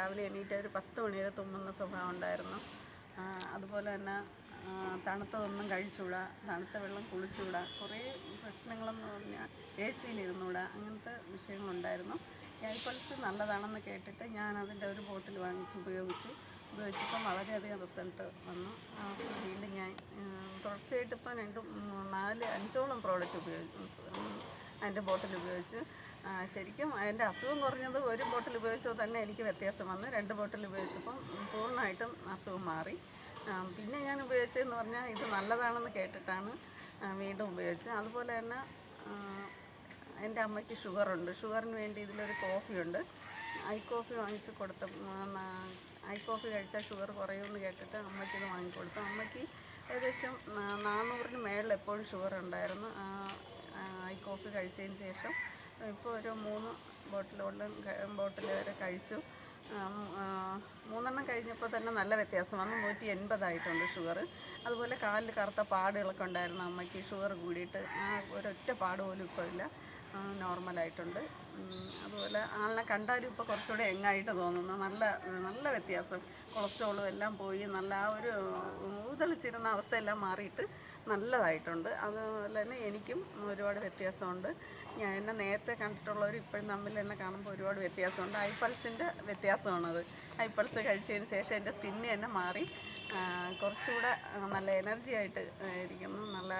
രാവിലെ എണീറ്റ് ഒരു പത്ത് മണിവരെ തുമ്മുന്ന സ്വഭാവം ഉണ്ടായിരുന്നു. അതുപോലെ തന്നെ തണുത്തതൊന്നും കഴിച്ചുകൂടാ തണുത്ത വെള്ളം കുളിച്ചുകൂടാ കുറേ പ്രശ്നങ്ങളെന്ന് പറഞ്ഞാൽ എ സിയിലിരുന്നുകൂടാ അങ്ങനത്തെ വിഷയങ്ങളുണ്ടായിരുന്നു. പൾസ് നല്ലതാണെന്ന് കേട്ടിട്ട് ഞാൻ അതിന്റെ ഒരു ബോട്ടിൽ വാങ്ങിച്ച് ഉപയോഗിച്ചു ഉപയോഗിച്ചപ്പം വളരെയധികം റിസൾട്ട് വന്നു. വീണ്ടും ഞാൻ തുടർച്ചയായിട്ട് ഇപ്പം രണ്ടും നാല് അഞ്ചോളം പ്രോഡക്റ്റ് ഉപയോഗിച്ചു അതിന്റെ ബോട്ടിൽ ഉപയോഗിച്ച് ശരിക്കും എന്റെ അസുഖം കുറഞ്ഞത് ഒരു ബോട്ടിൽ ഉപയോഗിച്ചപ്പോൾ തന്നെ എനിക്ക് വ്യത്യാസം വന്നു. രണ്ട് ബോട്ടിൽ ഉപയോഗിച്ചപ്പം പൂർണമായിട്ടും അസുഖം മാറി. പിന്നെ ഞാൻ ഉപയോഗിച്ചതെന്ന് പറഞ്ഞാൽ ഇത് നല്ലതാണെന്ന് കേട്ടിട്ടാണ് വീണ്ടും ഉപയോഗിച്ചത്. അതുപോലെ തന്നെ എന്റെ അമ്മയ്ക്ക് ഷുഗറുണ്ട്. ഷുഗറിന് വേണ്ടി ഇതിലൊരു കോഫിയുണ്ട്. ഐ കോഫി വാങ്ങിച്ച് കൊടുത്ത ഐ കോഫി കഴിച്ചാൽ ഷുഗർ കുറയുമെന്ന് കേട്ടിട്ട് അമ്മയ്ക്ക് ഇത് വാങ്ങിക്കൊടുത്തു അമ്മയ്ക്ക് ഏകദേശം നാനൂറിന് മേളിൽ എപ്പോഴും ഷുഗർ ഉണ്ടായിരുന്നു ഐ കോഫി കഴിച്ചതിന് ശേഷം ഇപ്പോൾ ഒരു മൂന്ന് ബോട്ടിലോളം ബോട്ടിൽ വരെ കഴിച്ചു. മൂന്നെണ്ണം കഴിഞ്ഞപ്പോൾ തന്നെ നല്ല വ്യത്യാസം വന്നു നൂറ്റി എൺപതായിട്ടുണ്ട് ഷുഗർ. അതുപോലെ കാലിൽ കറുത്ത പാടുകളൊക്കെ ഉണ്ടായിരുന്നു അമ്മയ്ക്ക്. ഷുഗർ കൂടിയിട്ട് ആ ഒരൊറ്റ പാട് പോലും ഇപ്പോൾ ഇല്ല. നോർമലായിട്ടുണ്ട്. അതുപോലെ ആളിനെ കണ്ടാലും ഇപ്പോൾ കുറച്ചുകൂടെ എങ്ങായിട്ട് തോന്നുന്നു. നല്ല നല്ല വ്യത്യാസം. കൊളസ്ട്രോളും എല്ലാം പോയി നല്ല ആ ഒരു ഊതളിച്ചിരുന്ന അവസ്ഥയെല്ലാം മാറിയിട്ട് നല്ലതായിട്ടുണ്ട്. അതുപോലെ തന്നെ എനിക്കും ഒരുപാട് വ്യത്യാസമുണ്ട്. ഞാൻ എന്നെ നേരത്തെ കണ്ടിട്ടുള്ളവർ ഇപ്പോഴും തമ്മിൽ എന്നെ കാണുമ്പോൾ ഒരുപാട് വ്യത്യാസമുണ്ട്. ഐപ്പൾസിന്റെ വ്യത്യാസമാണത്. ഐപ്പൾസ് കഴിച്ചതിന് ശേഷം എന്റെ സ്കിന്ന് തന്നെ മാറി. കുറച്ചുകൂടെ നല്ല എനർജി ആയിട്ട് ഇരിക്കുന്നു. നല്ല